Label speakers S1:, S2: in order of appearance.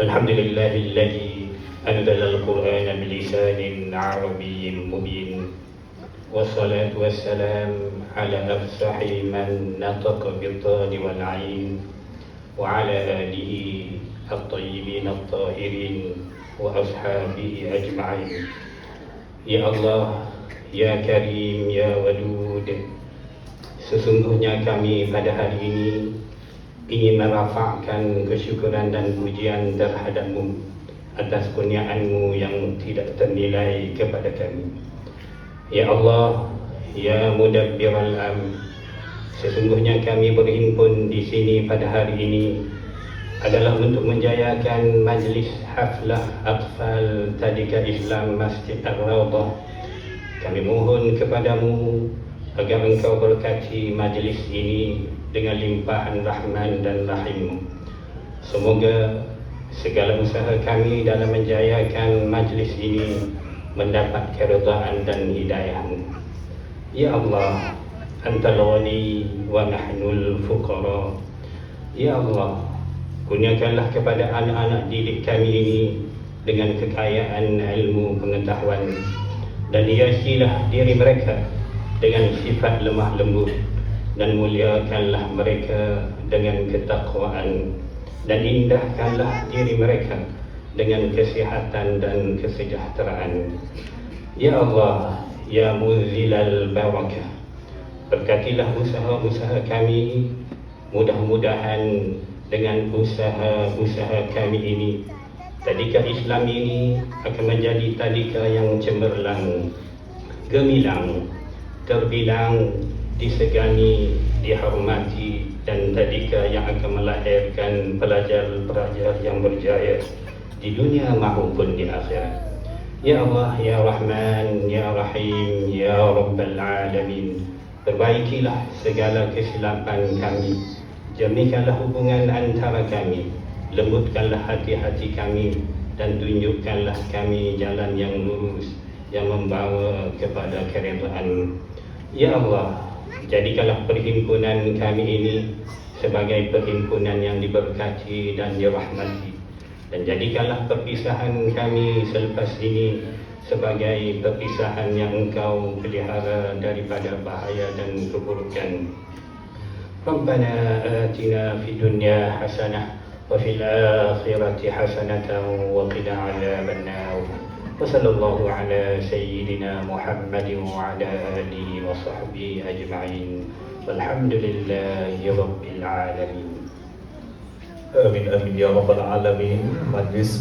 S1: الحمد لله الذي أنزل القرآن بلسان عربي مبين والصلاة والسلام على أفصح من نطق بالضاد والعين وعلى آله الطيبين الطاهرين وأصحابه أجمعين يا الله يا كريم يا ودود Sesungguhnya kami pada hari ini ingin merafakkan kesyukuran dan pujian terhadapmu atas kurniaanmu yang tidak ternilai kepada kami. Ya Allah, Ya Mudabbiral Am, sesungguhnya kami berhimpun di sini pada hari ini adalah untuk menjayakan majlis haflah Atfal Tadika Islam Masjid Ar-Rawdah. Kami mohon kepadamu agar engkau berkati majlis ini dengan limpahan rahman dan rahimmu. Semoga segala usaha kami dalam menjayakan majlis ini mendapat keredaan dan hidayahmu. Ya Allah, Antal wali wa nahnul fuqara. Ya Allah, kurniakanlah kepada anak-anak didik kami ini dengan kekayaan ilmu pengetahuan dan hiasilah diri mereka dengan sifat lemah lembut dan muliakanlah mereka dengan ketakwaan dan indahkanlah diri mereka dengan kesihatan dan kesejahteraan. Ya Allah, Ya Muzilal Barakah, berkatilah usaha-usaha kami, mudah-mudahan dengan usaha-usaha kami ini, tadika Islam ini akan menjadi tadika yang cemerlang, gemilang, terbilang disegani, dihormati dan tadika yang akan melahirkan pelajar-pelajar yang berjaya di dunia maupun di akhirat. Ya Allah, Ya Rahman, Ya Rahim, Ya Rabbal Alamin Perbaikilah segala kesilapan kami Jernihkanlah hubungan antara kami Lembutkanlah hati-hati kami Dan tunjukkanlah kami jalan yang lurus Yang membawa kepada keredaan Ya Allah, jadikanlah perhimpunan kami ini sebagai perhimpunan yang diberkati dan dirahmati. Dan jadikanlah perpisahan kami selepas ini sebagai perpisahan yang engkau pelihara daripada bahaya dan keburukan. Rabbana atina fi dunya hasanah wa fil akhirati hasanatan wa qina adzaban nar وصلى الله على سيدنا محمد وعلى آله وصحبه أجمعين. والحمد لله رب العالمين.
S2: Amin amin ya rabbal alamin. Majlis